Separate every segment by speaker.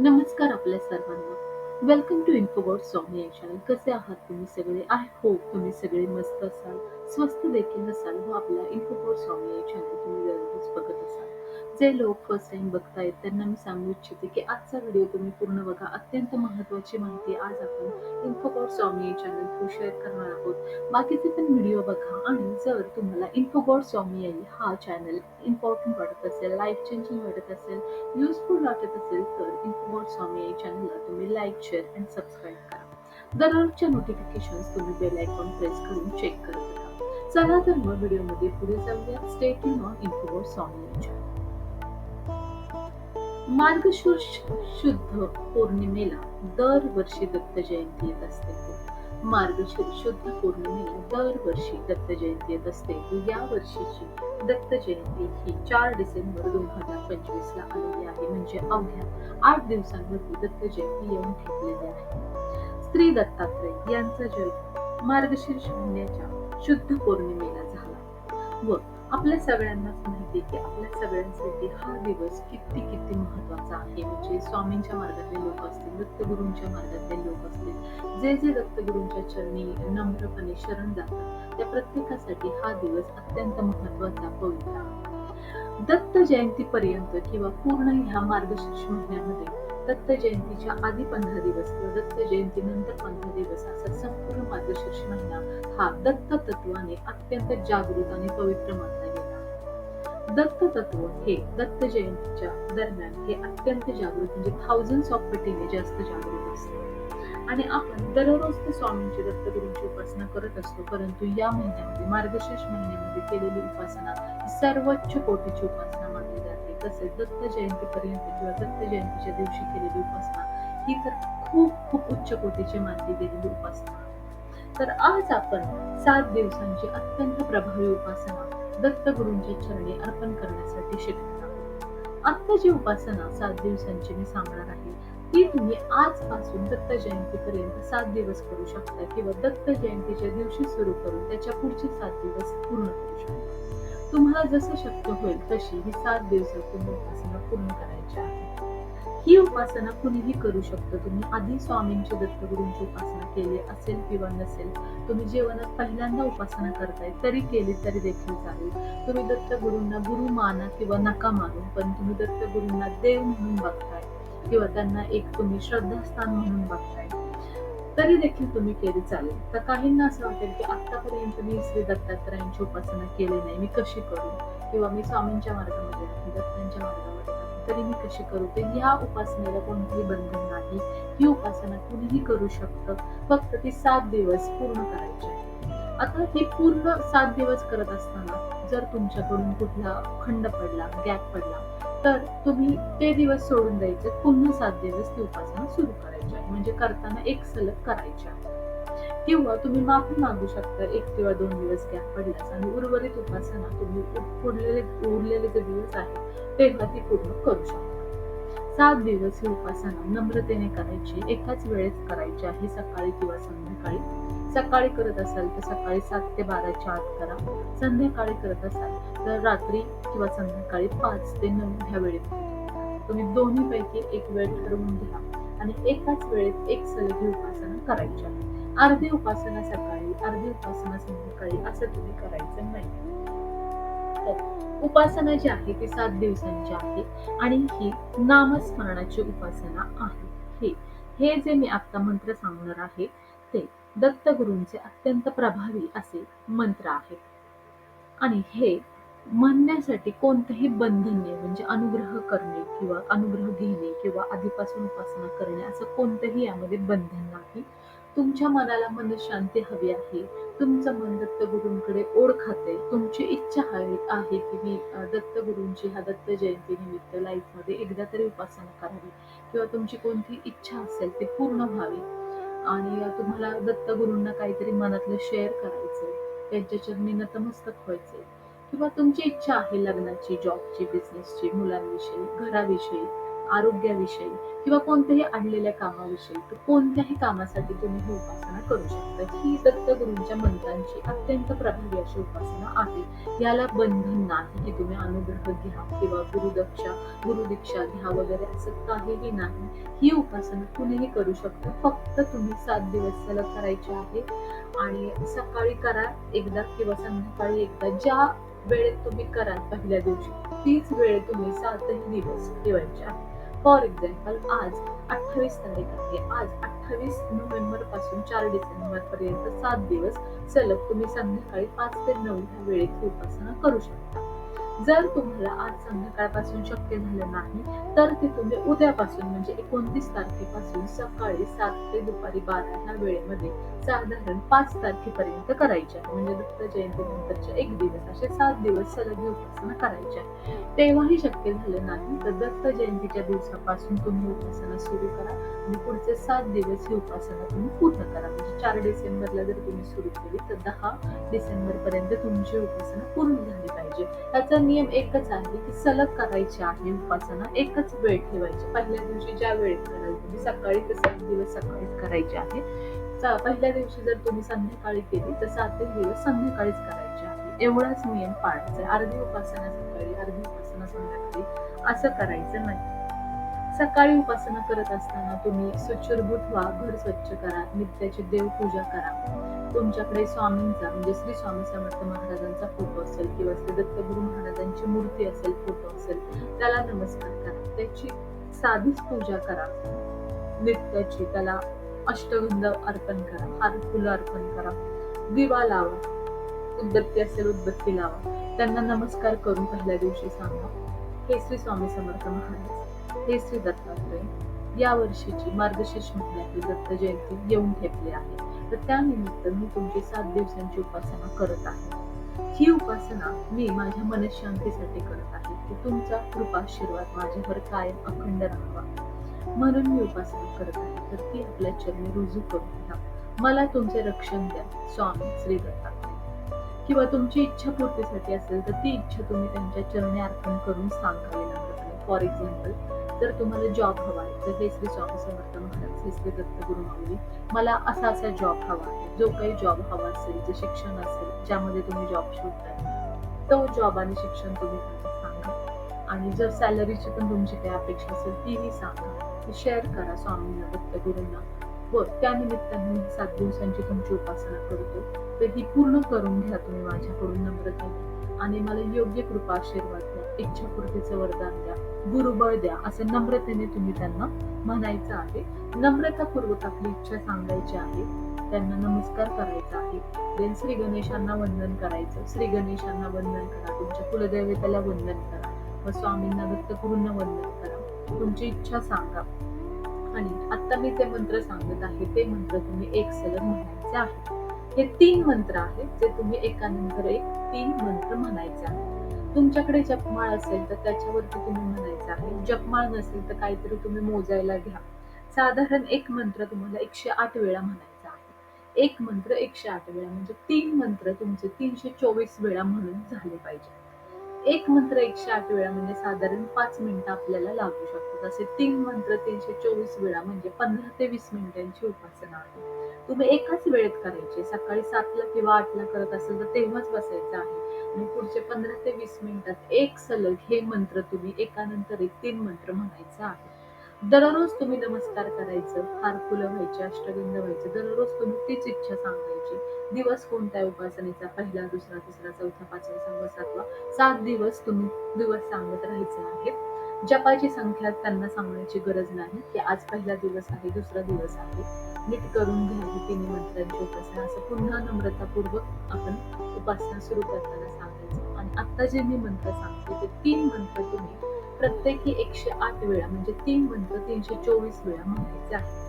Speaker 1: नमस्कार आपल्या सर्वांना. Welcome to Infobot Swami channel कसे आहात तुम्ही सगळे? आय होप तुम्ही सगळे मस्त असाल. स्वस्त देखील असाल व आपल्या इन्फोबॉट स्वामी चॅनल तुम्ही दररोज बघत असाल. जे लोक फर्स्ट टाइम बघतायत त्यांना मी सांगू इच्छिते की आजचा व्हिडिओ तुम्ही पूर्ण बघा. अत्यंत महत्वाची माहिती आज आपण Infobot Swami channel through share करणार आहोत. बाकीचे पण व्हिडिओ बघा आणि जर तुम्हाला इन्फोबॉट स्वामी हा चॅनल इम्पॉर्टंट वाटत असेल लाईफ चेंजिंग वाटत असेल युजफुल वाटत असेल तर इन्फोबॉट स्वामी चॅनलला तुम्ही लाईक शेअर अँड सबस्क्राईब करा. दररोजच्या नोटिफिकेशन तुम्ही बेल आयकॉन प्रेस करून चेक करत राहा. चला तर मग व्हिडिओमध्ये पुढे जाऊया. State on Infobot Swami channel मार्गशीर्ष शुद्ध पौर्णिमेला दरवर्षी दत्त जयंती येत असते. मार्गशीर्ष शुद्ध पौर्णिमेला दरवर्षी दत्त जयंती येत असते. या वर्षीची दत्त जयंती ही चार डिसेंबर दोन हजार पंचवीस ला आलेली आहे. म्हणजे अवघ्या आठ दिवसांवरती दत्त जयंती येऊन ठेपलेली आहे. स्त्री दत्तात्रय यांचा जन्म मार्गशीर्ष महिन्याच्या शुद्ध पौर्णिमेला झाला. व आपल्या सगळ्यांनाच माहिती की आपल्या सगळ्यांसाठी हा दिवस किती किती महत्त्वाचा आहे. म्हणजे स्वामींच्या मार्गातले लोक असतील दत्तगुरूंच्या मार्गातले लोक असतील जे जे दत्तगुरूंच्या चरणी नम्रपणे शरण जातात त्या प्रत्येकासाठी हा दिवस अत्यंत महत्त्वाचा पवित्र आहे. दत्त जयंती पर्यंत किंवा पूर्ण ह्या मार्गशीर्ष महिन्यामध्ये दत्त जयंतीच्या आधी पंधरा दिवस किंवा दत्त जयंती नंतर पंधरा दिवस असा संपूर्ण मार्गशीर्ष महिना हा दत्त तत्वाने अत्यंत जागृत आणि पवित्र मानला गेला. दत्त तत्व हे दत्त जयंतीच्या दरम्यान हे अत्यंत जागृत म्हणजे थाउजंड ऑफ पटीने जास्त जागृत असते. आणि आपण दररोज ते स्वामींची दत्तगुरूंची उपासना करत असतो परंतु या महिन्यामध्ये मार्गशीर्ष महिन्यामध्ये केलेली उपासना सर्वोच्च कोटीची उपासना तसेच दत्त जयंतीपर्यंत किंवा दत्त जयंतीच्या दिवशी केलेली उपासना ही तर खूप खूप उच्च कोटीची मानली गेलेली उपासना. तर आज आपण सात दिवसांची अत्यंत प्रभावी उपासना दत्त गुरूंच्या चरणी अर्पण करण्यासाठी शिकणार आहोत. आता जी उपासना सात दिवसांची मी सांगणार आहे ती तुम्ही आजपासून दत्त जयंतीपर्यंत सात दिवस करू शकता किंवा दत्त जयंतीच्या दिवशी सुरू करून त्याच्या पुढचे सात दिवस पूर्ण करू शकता. तुम्हाला जसं शक्य होईल तशी ही सात दिवसातून उपासना पूर्ण करायची आहे. ही उपासना कुणीही करू शकतो. तुम्ही आधी स्वामींची दत्तगुरूंची उपासना केली असेल किंवा नसेल तुम्ही जीवनात पहिल्यांदा उपासना करताय तरी केली तरी देखील चालेल. तुम्ही दत्तगुरूंना गुरु माना किंवा नका मानू पण तुम्ही दत्तगुरूंना देव म्हणून बघताय किंवा त्यांना एक तुम्ही श्रद्धास्थान म्हणून बघताय. तरी देखील तुम्ही केली चालेल. तर काहींना असं वाटेल की आतापर्यंत मी श्री दत्तात्रयांची उपासना केली नाही मी कशी करू? किंवा मी स्वामींच्या मार्गामध्ये आहे दत्तांच्या मार्गामध्ये तरी मी कशी करू? ते ह्या उपासनेला कोणतेही बंधन नाही. ही उपासना कुणीही करू शकतं. फक्त ती सात दिवस पूर्ण करायची आहे. आता ही पूर्ण सात दिवस करत असताना जर तुमच्याकडून कुठला खंड पडला गॅप पडला तर तुम्ही ते दिवस सोडून द्यायचे. पुन्हा सात दिवस ती उपासना सुरू करायची आहे. म्हणजे करताना एक सलग करायची आहे. किंवा तुम्ही माफी मागू शकता. एक किंवा दोन दिवस गॅप पडल्यास आणि उर्वरित उपासना तुम्ही पुढलेले उरलेले जे दिवस आहेत तेव्हा ती पूर्ण करू शकता. सात दिवस ही उपासना नम्रतेने करायची. एकाच वेळेस करायची आहे. सकाळी किंवा संध्याकाळी. सकाळी करत असाल तर सकाळी सात ते बाराच्या आत करा. संध्याकाळी करत असाल तर रात्री किंवा संध्याकाळी पाच ते नऊ ह्या वेळेत तुम्ही दोन्ही पैकी एक वेळ ठरवून घ्या आणि एकाच वेळेत एक सलगी उपासना करायची अर्धी उपासना सकाळी अर्धी उपासना संध्याकाळी असं तुम्ही करायचं नाही. उपासना जी आहे ती सात दिवसांची आहे आणि ही नामस्मरणाची उपासना आहे. हे हे जे मी आता मंत्र सांगणार आहे दत्तगुरूंचे अत्यंत प्रभावी असे मंत्र आहेत. आणि हे म्हणण्यासाठी कोणतंही बंधन नाही म्हणजे अनुग्रह करणे किंवा अनुग्रह घेणे किंवा आधीपासून उपासना करणे असं कोणतंही यामध्ये बंधन नाही. तुमच्या मनाला मन शांती हवी आहे. तुमचं मन दत्तगुरूंकडे ओढ तुमची इच्छा हवी आहे की मी दत्तगुरूंची ह्या दत्त जयंती निमित्त लाईफमध्ये एकदा तरी उपासना करावी किंवा तुमची कोणती इच्छा असेल ती पूर्ण व्हावी. आणि तुम्हाला दत्तगुरूंना काहीतरी मनातलं शेअर करायचंय. त्यांच्या चरणी नतमस्तक व्हायचंय. किंवा तुमची इच्छा आहे लग्नाची जॉबची बिझनेसची मुलांविषयी घराविषयी आरोग्याविषयी किंवा कोणत्याही आणलेल्या कामाविषयी कोणत्याही कामासाठी तुम्ही ही उपासना करू शकता. ही दत्तगुरूंच्या मंत्रांची अत्यंत प्रभावी अशी उपासना आहे. याला बंधन नाही की तुम्ही अनुग्रह घ्या किंवा गुरुदक्षा गुरुदीक्षा घ्या वगैरे असं काहीही नाही. ही उपासना कुणीही करू शकतो. फक्त तुम्ही सात दिवस सलग करायचे आहे आणि सकाळी करा एकदा किंवा संध्याकाळी एकदा. ज्या वेळेत तुम्ही कराल पहिल्या दिवशी तीच वेळ तुम्ही सातही दिवस ठेवायचे आहे. फॉर एक्झाम्पल आज अठ्ठावीस तारीख आहे. आज अठ्ठावीस नोव्हेंबरपासून चार डिसेंबर पर्यंत सात दिवस सलग तुम्ही संध्याकाळी पाच ते नऊ ह्या वेळेत उपासना करू शकता. जर तुम्हाला आज संध्याकाळपासून शक्य झालं नाही तर ते तुम्ही उद्यापासून म्हणजे एकोणतीस तारखेपासून सकाळी सात ते दुपारी बारा ह्या वेळेमध्ये साधारण पाच तारखेपर्यंत करायचे आहे. म्हणजे दत्त जयंतीनंतरच्या एक दिवस असे सात दिवस सलग उपासना करायची आहे. तेव्हाही शक्य झालं नाही तर दत्त जयंतीच्या दिवसापासून तुम्ही उपासना सुरू करा आणि पुढचे सात दिवस ही उपासना तुम्ही पूर्ण करा. म्हणजे चार डिसेंबरला जर तुम्ही सुरू केली तर दहा डिसेंबरपर्यंत तुमची उपासना पूर्ण झाली पाहिजे. त्याचा नियम एकच आहे की सलग करायची आहे उपासना एकच वेळ ठेवायची. पहिल्या दिवशी ज्या वेळेत करायची तुम्ही सकाळी ते सात दिवस सकाळीच करायचे आहे. पहिल्या दिवशी जर तुम्ही संध्याकाळी केली तर सातही दिवस संध्याकाळीच करायचे आहे. एवढाच नियम पाळायचा अर्धी उपासना सकाळी अर्धी उपासना संध्याकाळी. असं करायचं नाही. सकाळी उपासना करत असताना तुम्ही सुचिरभूत व्हा घर स्वच्छ करा. नित्याची देवपूजा करा. तुमच्याकडे स्वामींचा म्हणजे श्री स्वामी समर्थ महाराजांचा फोटो असेल किंवा श्री दत्तगुरु महाराजांची मूर्ती असेल फोटो असेल त्याला नमस्कार करा. त्याची साधीच पूजा करा. नित्याची त्याला अष्टगंध अर्पण करा. हार फुलं अर्पण करा. दिवा लावा. उद्बत्ती असेल उदबत्ती लावा. त्यांना नमस्कार करून पहिल्या दिवशी सांगा हे श्री स्वामी समर्थ महाराज हे श्री दत्तात्रय या वर्षीची मार्गशीर्ष महिन्यातील दत्त जयंती येऊन ठेपली आहे. तर त्यानिमित्त मी तुमची सात दिवसांची उपासना करत आहे. ही उपासना मी माझ्या मनशांतीसाठी करत आहे की तुमचा कृपाशीर्वाद माझ्यावर कायम अखंड राहावा. म्हणून मी उपासना करत आहे. तर ती आपल्या चरणी रुजू करून घ्या. मला तुमचे रक्षण द्या स्वामी श्री दत्ता किंवा तुमची इच्छा पूर्तीसाठी असेल तर ती इच्छा तुम्ही त्यांच्या चरणी अर्पण करून सांगावी लागत फॉर एक्झाम्पल जर तुम्हाला जॉब हवा आहे तर हे श्री स्वामी समर्थ महाराज हे श्री दत्तगुरु माऊली मला असा असा जॉब हवा आहे जो काही जॉब हवा असेल जे शिक्षण असेल ज्यामध्ये तुम्ही जॉब शोधताय तो जॉब आणि शिक्षण तुम्ही सांगा. आणि जर सॅलरीची पण तुमची काही अपेक्षा असेल तीही सांगा. शेअर करा स्वामींना दत्तगुरूंना. व त्यानिमित्ताने मी सात दिवसांची तुमची उपासना करतो. तर ही पूर्ण करून घ्या तुम्ही माझ्याकडून नम्रतेने आणि मला योग्य कृपा आशीर्वाद द्या. इच्छापूर्तीचं वरदान द्या. गुरुबळ द्या असं नम्रतेने तुम्ही त्यांना म्हणायचं आहे. नम्रतापूर्वक आपली इच्छा सांगायची आहे. त्यांना नमस्कार करायचा आहे. देन श्री गणेशांना वंदन करायचं. श्री गणेशांना वंदन करा. तुमच्या कुलदैवताला वंदन करा. व स्वामींना दत्तगुरूंना वंदन करा. तुमची इच्छा सांगा. आणि आता मी ते मंत्र सांगत आहे. ते मंत्र तुम्ही एक सलग म्हणायचे आहे. हे तीन मंत्र आहेत जे तुम्ही एकानंतर एक तीन मंत्र म्हणायचे आहेत. तुमच्याकडे जपमाळ असेल तर त्याच्यावरती तुम्ही म्हणायचं आहे. जपमाळ नसेल तर काहीतरी तुम्ही मोजायला घ्या. साधारण एक मंत्र तुम्हाला एकशे आठ वेळा म्हणायचा आहे. एक मंत्र एकशे आठ वेळा म्हणजे तीन मंत्र तुमचे तीनशे चोवीस वेळा म्हणून झाले पाहिजे. एक मंत्र एकशे आठ वेळा म्हणजे साधारण पाच मिनिटं आपल्याला लागू शकतात. असे तीन मंत्र तीनशे चोवीस वेळा म्हणजे पंधरा ते वीस मिनिटांची उपासना आहे. तुम्ही एकाच वेळेत करायची. सकाळी सातला किंवा आठला करत असेल तर तेव्हाच बसायचं आहे. आणि पुढचे पंधरा ते वीस मिनिटात एक सलग हे मंत्र तुम्ही एकानंतर एक तीन मंत्र म्हणायचं आहे. दररोज तुम्ही नमस्कार करायचं हार फुलं व्हायचे अष्टगंध व्हायचे दररोज तुम्ही तीच इच्छा सांगायची. दिवस कोणत्या उपासनेचा? पहिला दुसरा तिसरा चौथा पाचवा सहावा सातवा सात दिवस तुम्ही दिवस सांगत राहायचे आहेत जपाची संख्या त्यांना सांगण्याची गरज नाही की आज पहिला दिवस आहे दुसरा दिवस आहे. नीट करून घ्या ही तिन्ही उपासना. असं पुन्हा नम्रतापूर्वक आपण उपासना सुरू करताना सांगायचं. आणि आता जे मी मंत्र सांगते ते तीन मंत्र तुम्ही प्रत्येकी एकशे आठ वेळा, म्हणजे तीन मंत्र तीनशे चोवीस वेळा म्हणायचे आहे.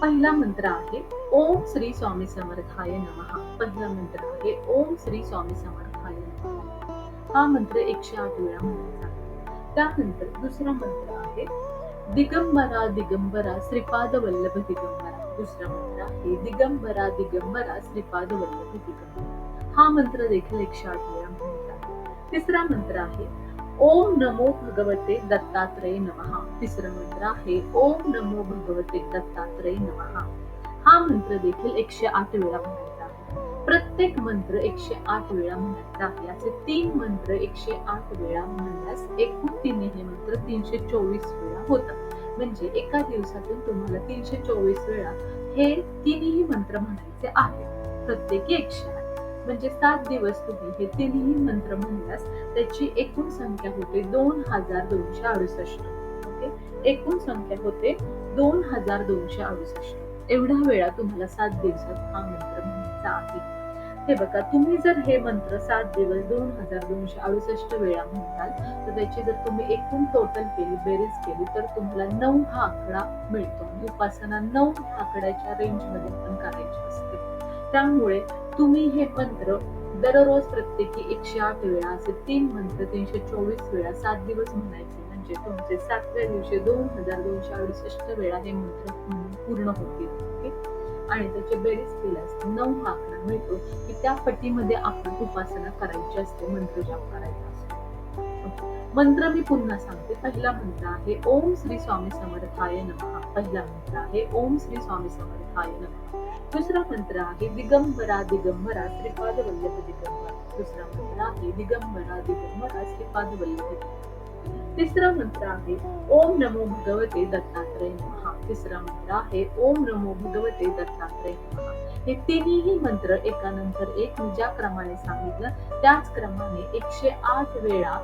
Speaker 1: पहिला मंत्र आहे, ओम श्री स्वामी समर्थाय नमः. पहिला मंत्र आहे, ओम श्री स्वामी समर्थाय नमः. हा मंत्र एकशे आठ वेळा म्हणायचा त्यानंतर दुसरा मंत्र आहे, दिगंबरा दिगंबरा श्रीपाद वल्लभ दिगंबरा. दुसरा मंत्र आहे, दिगंबरा दिगंबरा श्रीपाद वल्लभ दिगंबरा. हा मंत्र देखील एकशे आठ वेळा म्हणायचा तिसरा मंत्र आहे ओम नमो भगवते दत्तात्रय नमः. तिसरं मंत्र आहे ओम नमो भगवते दत्तात्रय नमः. हा मंत्र देखील एकशे आठ वेळा म्हणायचा आहे. प्रत्येक मंत्र एकशे आठ वेळा म्हणायचा आहे. असे तीन मंत्र एकशे आठ वेळा म्हणल्यास एकूण तिने हे मंत्र तीनशे चोवीस वेळा होतात म्हणजे एका दिवसातून तुम्हाला तीनशे चोवीस वेळा हे तिन्ही मंत्र म्हणायचे आहेत. प्रत्येकी एकशे आठ. म्हणजे सात दिवस तुम्ही हे तिन्ही मंत्र म्हणल्यास त्याची एकूण संख्या होते दोन हजार दोनशे अडुसष्ट. ओके? एकूण संख्या होते दोन हजार दोनशे अडुसष्ट. एवढ्या वेळा तुम्हाला सात दिवसात हा मंत्र म्हणायचा आहे. हे बघा तुम्ही जर हे मंत्र सात दिवस दोन हजार दोनशे अडुसष्ट वेळा म्हणताल तर त्याची जर तुम्ही एकूण टोटल केली बेरीज केली तर तुम्हाला नऊ हा आकडा मिळतो. उपासना नऊ आकड्याच्या रेंजमध्ये पण करायची असते. त्यामुळे तुम्ही हे मंत्र दररोज प्रत्येकी एकशे आठ वेळा असे तीन मंत्र तीनशे चोवीस वेळा सात दिवस म्हणायचे. म्हणजे तुमचे सातव्या दिवशी दोन हजार दोनशे अडुसष्ट वेळा हे मंत्र पूर्ण होतील ओके? आणि त्याचे बेरीज केल्यास नऊ हा आकडा मिळतो की त्या पटीमध्ये आपण उपासना करायची असते मंत्र जाप करायचा असतो. मंत्र मी पुन्हा सांगते. पहिला मंत्र आहे ओम श्री स्वामी समर्थाय नमः. पहिला मंत्र आहे ओम श्री स्वामी समर्थाय नमः. दुसरा मंत्र आहे दिगंबरा दिगंबरा श्रीपाद वल्लभ दिगंबरा दुसरा मंत्र आहे दिगंबरा दिगंबरा श्रीपाद वल्लभ तिसरा मंत्र आहे ओम नमो भगवते दत्तात्रय नमः. तिसरा मंत्र आहे ओम नमो भगवते दत्तात्रय नमः. हे तिन्ही मंत्र एकानंतर एक मी ज्या क्रमाने सांगितलं. त्याच क्रमाने एकशे आठ वेळा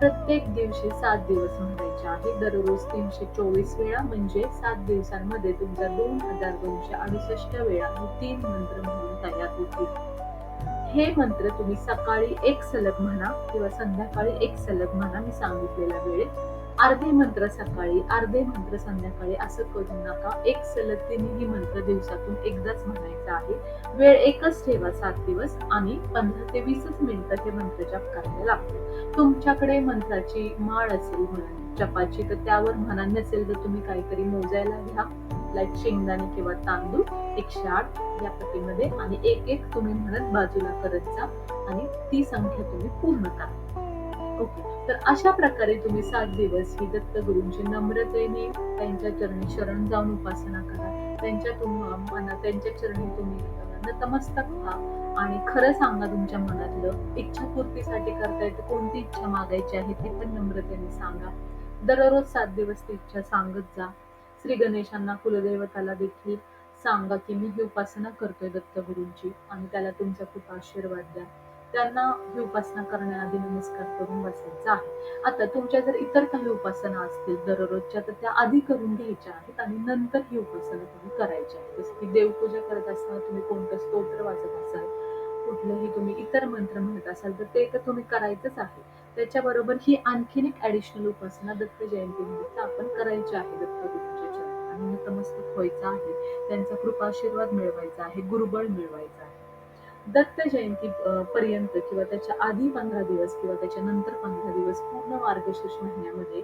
Speaker 1: प्रत्येक दिवशी सात दिवस म्हणायचे आहे. दररोज तीनशे चोवीस वेळा म्हणजे सात दिवसांमध्ये तुमच्या दोन हजार दोनशे अडुसष्ट वेळा तीन मंत्र म्हणून तयार होतील. हे मंत्र तुम्ही सकाळी एक सलग म्हणा किंवा संध्याकाळी एक सलग म्हणा मी सांगितलेल्या वेळेत. अर्धे मंत्र सकाळी अर्धे मंत्र संध्याकाळी असं करू नका. एक सलग तिन्ही मंत्र दिवसातून एकदाच म्हणायचं आहे. वेळ एकच ठेवा सात दिवस आणि पंधरा ते वीसच मिनिटं हे मंत्र जप करायला लागते. तुमच्याकडे मंत्राची माळ असेल म्हणा जपाची तर त्यावर म्हणा नसेल तर तुम्ही काहीतरी मोजायला घ्या. लाईक शेंगदाणे किंवा तांदूळ एकशे आठ या पट्टीमध्ये आणि एक एक तुम्ही म्हणत बाजूला करत जा आणि ती संख्या तुम्ही पूर्ण करा. ओके तर अशा प्रकारे तुम्ही सात दिवस ही दत्तगुरूंची नम्रतेने त्यांच्या चरणी शरण जाऊन उपासना करा. त्यांच्या तुम मना त्यांच्या चरणी तुम्ही नतमस्तक व्हा आणि खरं सांगा तुमच्या मनातलं इच्छापूर्तीसाठी करताय तर कोणती इच्छा मागायची आहे ती पण नम्रतेने सांगा. दररोज सात दिवस ती इच्छा सांगत जा. श्री गणेशांना कुलदैवताला देखील सांगा की मी ही उपासना करतोय दत्तगुरूंची आणि त्याला तुमचा खूप आशीर्वाद द्या. त्यांना ही उपासना करण्याआधी नमस्कार करून बसायचा आहे. आता तुमच्या जर इतर काही उपासना असतील दररोजच्या तर त्या आधी करून घ्यायच्या आहेत आणि नंतर ही उपासना तुम्ही करायची आहे जसं की देवपूजा करत असताना तुम्ही कोणतं स्तोत्र वाचत असाल कुठलंही तुम्ही इतर मंत्र म्हणत असाल तर ते तर तुम्ही करायचंच आहे. त्याच्याबरोबर ही आणखीन एक ऍडिशनल उपासना दत्त जयंतीनिमित्त आपण करायची आहे दत्त नतमस्तक व्हायचं आहे. त्यांचा कृपाशीर्वाद मिळवायचा आहे गुरुबळ मिळवायचा आहे. दत्त जयंती पर्यंत किंवा त्याच्या आधी पंधरा दिवस किंवा त्याच्या नंतर पंधरा दिवस पूर्ण मार्गशीर्ष महिन्यामध्ये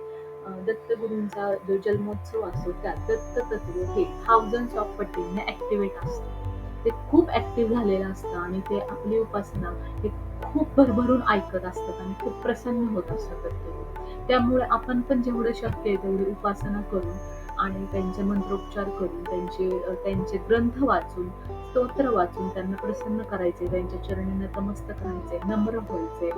Speaker 1: दत्तगुरूंचा जो जन्मोत्सव असतो त्यात दत्त तत्व हे थाउजंड ऑफ पटीने ऍक्टिव्हेट असतं. ते खूप ऍक्टिव्ह झालेलं असतं आणि ते आपली उपासना हे खूप भरभरून ऐकत असतात आणि खूप प्रसन्न होत असतात दत्तगुरू त्यामुळे आपण पण जेवढं शक्य आहे तेवढी उपासना करून आणि त्यांचे मंत्रोपचार करून त्यांचे त्यांचे ग्रंथ वाचून स्तोत्र वाचून त्यांना प्रसन्न करायचे त्यांच्या चरणी नतमस्तक राहायचे नम्र व्हायचे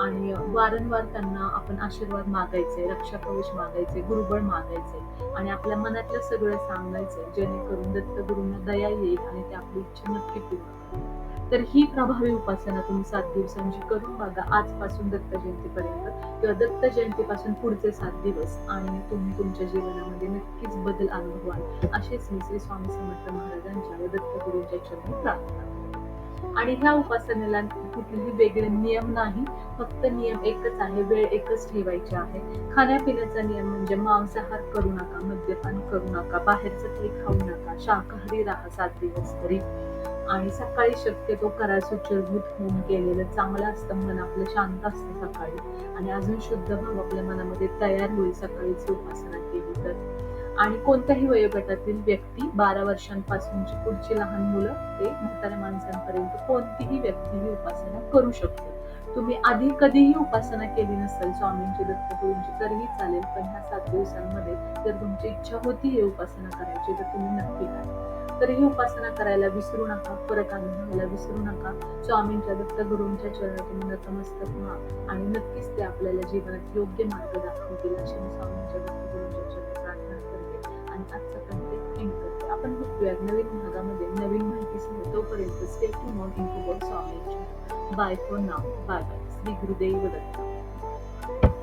Speaker 1: आणि वारंवार त्यांना आपण आशीर्वाद मागायचे रक्षा मागायचे गुरुबळ मागायचे आणि आपल्या मनातलं सगळं सांगायचं जेणेकरून दत्तगुरूंना दया येईल आणि ते आपली इच्छा नक्की पूर्ण करतील. तर ही प्रभावी उपासना तुम्ही सात दिवसांची करून बघा. आजपासून दत्त जयंतीपर्यंत किंवा दत्त जयंतीपासून पुढचे सात दिवस आणि तुम्ही तुमच्या जीवनामध्ये नक्कीच बदल अनुभवाल असेच मी श्री स्वामी समर्थ महाराजांच्या व दत्तगुरूंच्या चरणी प्रार्थना आणि ह्या उपासनेला कुठलेही वेगळे नियम नाही. फक्त नियम एकच आहे. वेळ एकच ठेवायची आहे. खाण्यापिण्याचा नियम म्हणजे मांसाहार करू नका मद्यपान करू नका बाहेरचं काही खाऊ नका शाकाहारी राहा सात दिवस तरी. आणि सकाळी शक्यतो करा सुचरभूत होऊन केलेलं चांगलं असतं मन आपलं शांत असतं सकाळी. आणि अजून शुद्ध भाव आपल्या मनामध्ये तयार होईल सकाळीच उपासना केली तर. आणि कोणत्याही वयोगटातील व्यक्ती बारा वर्षांपासूनची पुढची लहान मुलं ते म्हाताऱ्या माणसांपर्यंत कोणतीही व्यक्ती ही उपासना करू शकते. तुम्ही आधी कधीही उपासना केली नसेल स्वामींची दत्तगुरूंची तरीही चालेल पण ह्या सात दिवसांमध्ये जर तुमची इच्छा होती हे उपासना करायची तर तुम्ही नक्की करा. तर ही उपासना करायला विसरू नका. परत अनुभवायला विसरू नका. स्वामींच्या दत्तगुरूंच्या चरणातून नतमस्तक व्हा आणि नक्कीच ते आपल्याला जीवनात योग्य मार्ग दाखवतील अशी मी स्वामींच्या दत्तगुरूंच्या चरणात प्रार्थना करते. आणि आजचा कंटेंट एंड करते. आपण भेटूयात नवीन भागामध्ये नवीन माहितीसह तोपर्यंत स्टे टू मॉर्निंग टू स्वामींच्या bye for now bye bye Shri Gurudev Datta.